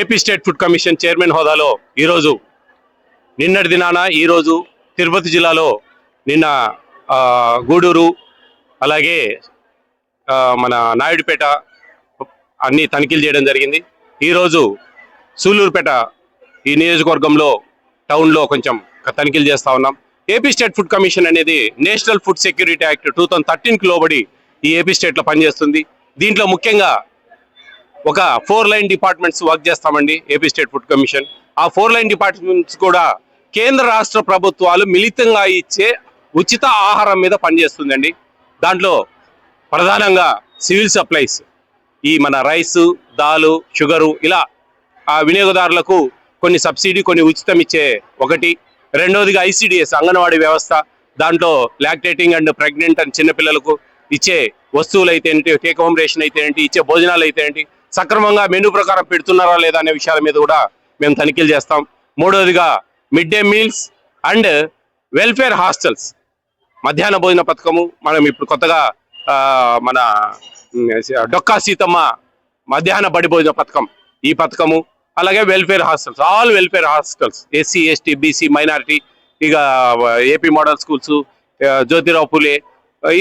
AP state food commission chairman హోదాలో ఈరోజు నిన్నటి దినాన ఈరోజు తిరుపతి జిల్లాలో నిన్న గూడూరు అలాగే మన నాయుడుపేట అన్ని తనిఖీలు చేయడం జరిగింది. ఈరోజు సూలూరుపేట ఈ నియోజకవర్గంలో టౌన్లో కొంచెం తనిఖీలు చేస్తా ఉన్నాం. ఏపీ స్టేట్ ఫుడ్ కమిషన్ అనేది national food security act two thousand థర్టీన్కి లోబడి ఈ ఏపీ స్టేట్లో పనిచేస్తుంది. దీంట్లో ముఖ్యంగా ఒక ఫోర్ లైన్ డిపార్ట్మెంట్స్ వర్క్ చేస్తామండి ఏపీ స్టేట్ ఫుడ్ కమిషన్. ఆ ఫోర్ లైన్ డిపార్ట్మెంట్స్ కూడా కేంద్ర రాష్ట్ర ప్రభుత్వాలు మిళితంగా ఇచ్చే ఉచిత ఆహారం మీద పనిచేస్తుందండి. దాంట్లో ప్రధానంగా సివిల్ సప్లైస్ ఈ మన రైసు దాలు షుగరు ఇలా ఆ వినియోగదారులకు కొన్ని సబ్సిడీ కొన్ని ఉచితం ఇచ్చే ఒకటి. రెండవదిగా ఐసిడిఎస్ అంగన్వాడీ వ్యవస్థ. దాంట్లో లాక్టేటింగ్ అండ్ ప్రెగ్నెంట్ అండ్ చిన్నపిల్లలకు ఇచ్చే వస్తువులు అయితే ఏంటి టేక్ హోమ్ రేషన్ అయితే ఏంటి ఇచ్చే భోజనాలు అయితే ఏంటి సక్రమంగా మెనూ ప్రకారం పెడుతున్నారా లేదా అనే విషయాల మీద కూడా మేము తనిఖీలు చేస్తాం. మూడవదిగా mid day meals and welfare hostels. మధ్యాహ్న భోజన పథకము మనం ఇప్పుడు కొత్తగా మన డొక్కా సీతమ్మ మధ్యాహ్న బడి భోజన పథకం ఈ పథకము అలాగే welfare hostels all welfare hostels SC ST BC minority ఇక AP model schools Jyotirao Phule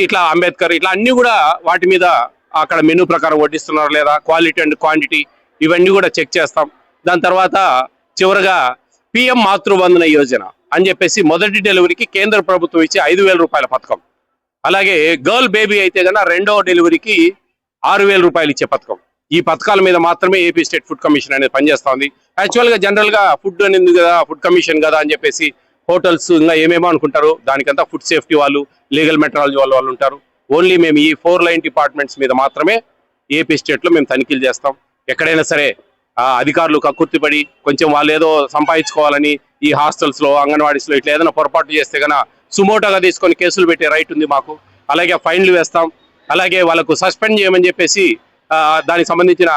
ఇట్లా అంబేద్కర్ ఇట్లా అన్నీ కూడా వాటి మీద అక్కడ మెనూ ప్రకారం వడ్డిస్తున్నారు లేదా క్వాలిటీ అండ్ క్వాంటిటీ ఇవన్నీ కూడా చెక్ చేస్తాం. దాని తర్వాత చివరగా పిఎం మాతృవందన యోజన అని చెప్పేసి మొదటి డెలివరీకి కేంద్ర ప్రభుత్వం ఇచ్చే ఐదు వేల రూపాయల పథకం. అలాగే గర్ల్ బేబీ అయితే కన్నా రెండవ డెలివరీకి ఆరు వేల రూపాయలు ఇచ్చే పథకం. ఈ పథకాల మీద మాత్రమే ఏపీ స్టేట్ ఫుడ్ కమిషన్ అనేది పనిచేస్తా ఉంది జనరల్గా ఫుడ్ అనేది కదా ఫుడ్ కమిషన్ కదా అని చెప్పేసి హోటల్స్ ఇంకా ఏమేమో అనుకుంటారు దానికంతా ఫుడ్ సేఫ్టీ వాళ్ళు లీగల్ మెట్రాలజీ వాళ్ళు వాళ్ళు ఉంటారు. ఓన్లీ మేము ఈ ఫోర్ లైన్ డిపార్ట్మెంట్స్ మీద మాత్రమే ఏపీ స్టేట్లో మేము తనిఖీలు చేస్తాం. ఎక్కడైనా సరే అధికారులు కక్కుర్తిపడి కొంచెం వాళ్ళు ఏదో సంపాదించుకోవాలని ఈ హాస్టల్స్లో అంగన్వాడీస్లో ఇట్లా ఏదైనా పొరపాటు చేస్తే గన సుమోటోగా తీసుకొని కేసులు పెట్టే రైట్ ఉంది మాకు. అలాగే ఫైన్లు వేస్తాం. అలాగే వాళ్ళకు సస్పెండ్ చేయమని చెప్పేసి దానికి సంబంధించిన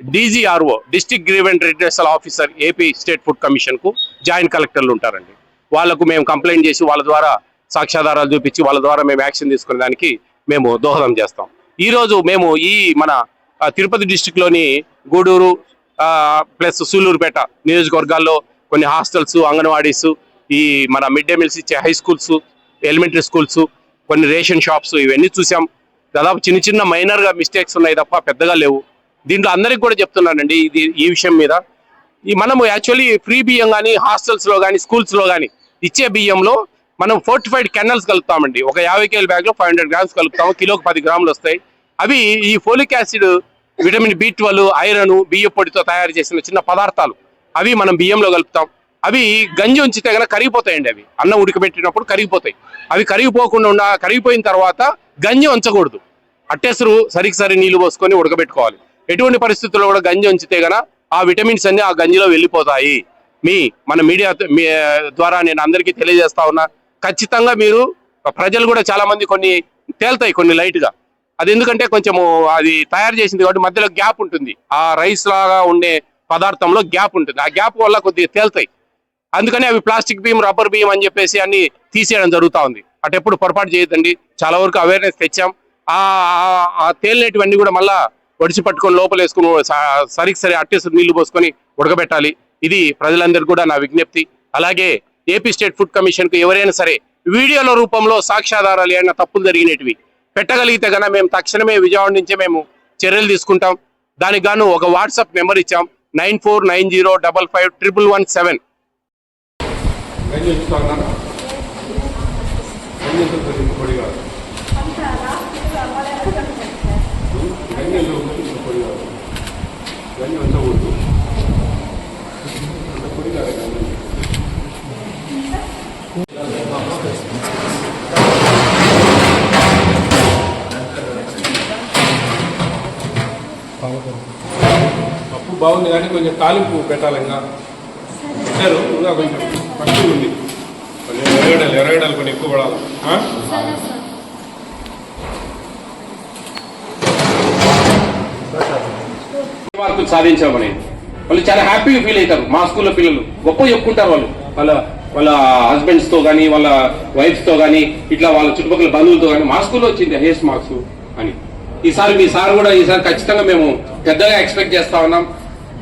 DGRO district grievance redressal officer AP state food కమిషన్కు జాయింట్ కలెక్టర్లు ఉంటారండి. వాళ్ళకు మేము కంప్లైంట్ చేసి వాళ్ళ ద్వారా సాక్ష్యాధారాలు చూపించి వాళ్ళ ద్వారా మేము యాక్షన్ తీసుకునే దానికి మేము దోహదం చేస్తాం. ఈరోజు మేము ఈ మన తిరుపతి డిస్టిక్లోని గూడూరు ప్లస్ సూలూరుపేట నియోజకవర్గాల్లో కొన్ని హాస్టల్స్ అంగన్వాడీస్ ఈ మన మిడ్ డే మీల్స్ ఇచ్చే హై స్కూల్స్ ఎలిమెంటరీ స్కూల్స్ కొన్ని రేషన్ షాప్స్ ఇవన్నీ చూసాం. దాదాపు చిన్న చిన్న మైనర్గా మిస్టేక్స్ ఉన్నాయి తప్ప పెద్దగా లేవు. దీంట్లో అందరికి కూడా చెప్తున్నానండి ఇది ఈ విషయం మీద. ఈ మనము యాక్చువల్లీ ఫ్రీ బియ్యం కానీ హాస్టల్స్లో కానీ స్కూల్స్లో కానీ ఇచ్చే బియ్యంలో మనం ఫోర్టిఫైడ్ కెనల్స్ కలుపుతామండి. ఒక యాభై కేల బ్యాగ్లో ఫైవ్ హండ్రెడ్ గ్రామ్స్ కలుపుతాము. కిలోకి పది గ్రాములు వస్తాయి. అవి ఈ folic acid vitamin B twelve iron బియ్య పొడితో తయారు చేసిన చిన్న పదార్థాలు. అవి మనం బియ్యంలో కలుపుతాం. అవి గంజి ఉంచితే గనక కరిగిపోతాయండి అవి. అన్నం ఉడకబెట్టినప్పుడు కరిగిపోతాయి. అవి కరిగిపోకుండా ఉండ కరిగిపోయిన తర్వాత గంజి ఉంచకూడదు అట్టేసరు సరికి సరి నీళ్ళు పోసుకొని ఉడకబెట్టుకోవాలి. ఎటువంటి పరిస్థితుల్లో కూడా గంజి ఉంచితే గన ఆ విటమిన్స్ అన్ని ఆ గంజిలో వెళ్ళిపోతాయి. మీ మన మీడియా మీ ద్వారా నేను అందరికీ తెలియజేస్తా ఉన్నా. ఖచ్చితంగా మీరు ప్రజలు కూడా చాలా మంది కొన్ని తేల్తాయి కొన్ని లైట్గా. అది ఎందుకంటే కొంచెము అది తయారు చేసింది కాబట్టి మధ్యలో గ్యాప్ ఉంటుంది. ఆ రైస్ లాగా ఉండే పదార్థంలో గ్యాప్ ఉంటుంది. ఆ గ్యాప్ వల్ల కొద్దిగా తేల్తాయి. అందుకని అవి ప్లాస్టిక్ బియ్యం రబ్బర్ బియ్యం అని చెప్పేసి అన్ని తీసేయడం జరుగుతూ ఉంది. అటు ఎప్పుడు పొరపాటు చేయదండి చాలా వరకు అవేర్నెస్ తెచ్చాం. ఆ ఆ- కూడా మళ్ళా ఒడిచి పట్టుకొని లోపల వేసుకుని సరికి సరి అట్టేసి నీళ్ళు పోసుకొని ఉడకబెట్టాలి. ఇది ప్రజలందరికీ కూడా నా విజ్ఞప్తి. అలాగే ఏపీ స్టేట్ ఫుడ్ కమిషన్కు ఎవరైనా సరే వీడియోల రూపంలో సాక్ష్యాధారాలు ఏమైనా తప్పులు జరిగినవి పెట్టగలిగితే గన మేము తక్షణమే విజయవాడ నుంచే మేము చర్యలు తీసుకుంటాం. దానికి గాను ఒక వాట్సాప్ నెంబర్ ఇచ్చాం. Nine four nine zero double five triple one seven. గంజి ఉంచుతా ఉన్నాను గంజి ఎంత ఉంటుంది ఇంత పొడి కాదు గంజి ఎంత ఉంటుంది ఇంత పొడి కాదు గంజి ఉంచకూడదు అంత పొడి కాదు గంజి పప్పు బాగుంది కానీ కొంచెం తాలింపు పెట్టాలి ఇంకా. పెట్టారు ఇంకా కొంచెం పట్టు ఉంది. కొంచెం ఎరగడాలి ఎరగడాలి కొన్ని ఎక్కువ పడాలి. మార్కులు సాధించామని. వాళ్ళు చాలా హ్యాపీగా ఫీల్ అవుతారు. మా స్కూల్లో పిల్లలు గొప్ప చెప్పుకుంటారు వాళ్ళు. వాళ్ళ వాళ్ళ హస్బెండ్స్తో కానీ వాళ్ళ వైఫ్స్తో కానీ ఇట్లా వాళ్ళ చుట్టుపక్కల బంధువులతో కానీ మా స్కూల్లో వచ్చింది హేస్ మార్క్స్ అని. ఈసారి మీ సార్ కూడా ఈసారి ఖచ్చితంగా మేము పెద్దగా ఎక్స్పెక్ట్ చేస్తా ఉన్నాం.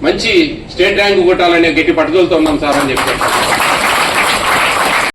మంచి స్టేట్ ర్యాంక్ కొట్టాలనే గట్టి పట్టుదలతో ఉన్నాం సార్ అని చెప్పారు